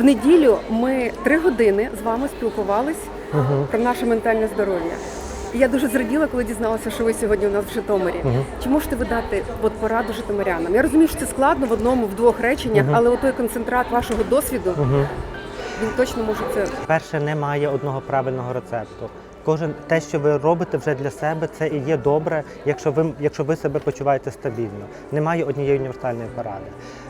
В неділю ми три години з вами спілкувались Угу. про наше ментальне здоров'я. І я дуже зраділа, коли дізналася, що ви сьогодні у нас в Житомирі. Угу. Чи можете ви дати от пораду житомирянам? Я розумію, що це складно в одному, в двох реченнях, угу. але той концентрат вашого досвіду Угу. він точно може це. Перше, немає одного правильного рецепту. Кожен те, що ви робите вже для себе, це і є добре, якщо ви, якщо ви себе почуваєте стабільно. Немає однієї універсальної поради.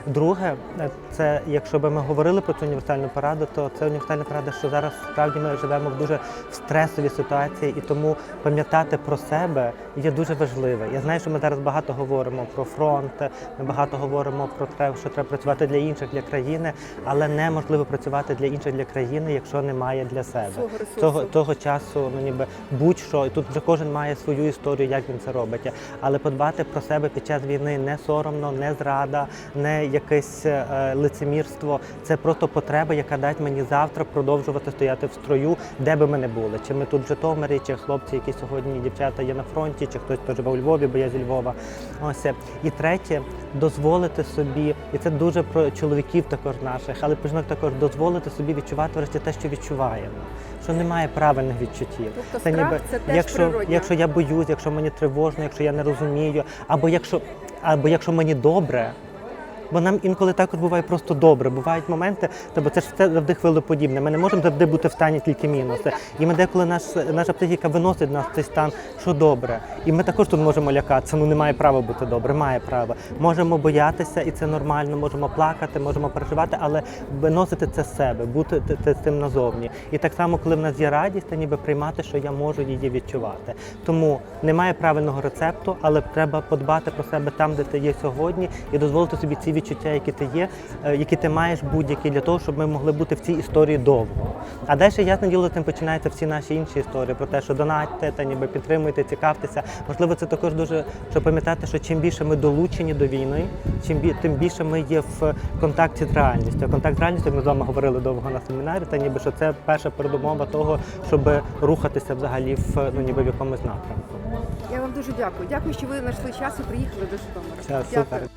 Друге, е, це якщо би ми говорили про цю універсальну пораду, то це універсальна порада, що зараз справді ми живемо в дуже стресовій ситуації, і тому пам'ятати про себе є дуже важливе. Я знаю, що ми зараз багато говоримо про фронт, ми багато говоримо про те, що треба працювати для інших, для країни, але неможливо працювати для інших для країни, якщо немає для себе того, того часу, ну ніби будь-що, і тут вже кожен має свою історію, як він це робить. Але подбати про себе під час війни не соромно, не зрада, не якесь е, лицемірство. Це просто потреба, яка дасть мені завтра продовжувати стояти в строю, де би ми не були. Чи ми тут в Житомирі, чи хлопці, які сьогодні дівчата є на фронті, чи хтось хто живе у Львові, бо я зі Львова. Ось і третє, дозволити собі, і це дуже про чоловіків також наших, але про жінок також дозволити собі відчувати врешті те, що відчуваємо. Що немає правильних відчуттів. Тобто страх це теж якщо, якщо я боюсь, якщо мені тривожно, якщо я не розумію, або якщо, або якщо мені добре. Бо нам інколи також буває просто добре. Бувають моменти, та бо це ж все завжди хвилеподібне. Ми не можемо завжди бути в стані тільки мінуси. І ми деколи наш, наша психіка виносить нас в цей стан, що добре. І ми також тут можемо лякатися. Ну немає права бути добре, має право. Можемо боятися, і це нормально. Можемо плакати, можемо переживати, але виносити це з себе, бути т- з цим назовні. І так само, коли в нас є радість, то ніби приймати, що я можу її відчувати. Тому немає правильного рецепту, але треба подбати про себе там, де ти є сьогодні, і дозволити собі ці відчуття, які ти є, е, які ти маєш будь-які для того, щоб ми могли бути в цій історії довго. А далі ясне діло, тим починаються всі наші інші історії про те, що донатьте та ніби підтримуйте, цікавтеся. Можливо, це також дуже щоб пам'ятати, що чим більше ми долучені до війни, чим тим більше ми є в контакті з реальністю. Контакт з реальністю, ми з вами говорили довго на семінарі, та ніби що це перша передумова того, щоб рухатися взагалі в ну ніби в якомусь напрямку. Я вам дуже дякую. Дякую, що ви знайшли час і приїхали до Житомира. Дякую.